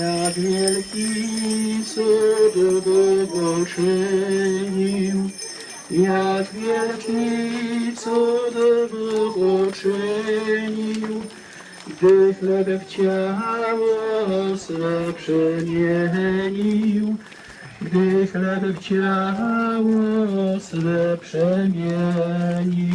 Jak wielki cud Bóg uczynił, jak wielki cud Bóg uczynił, gdy chleb w ciało swe przemienił, gdy chleb w ciało swe przemienił.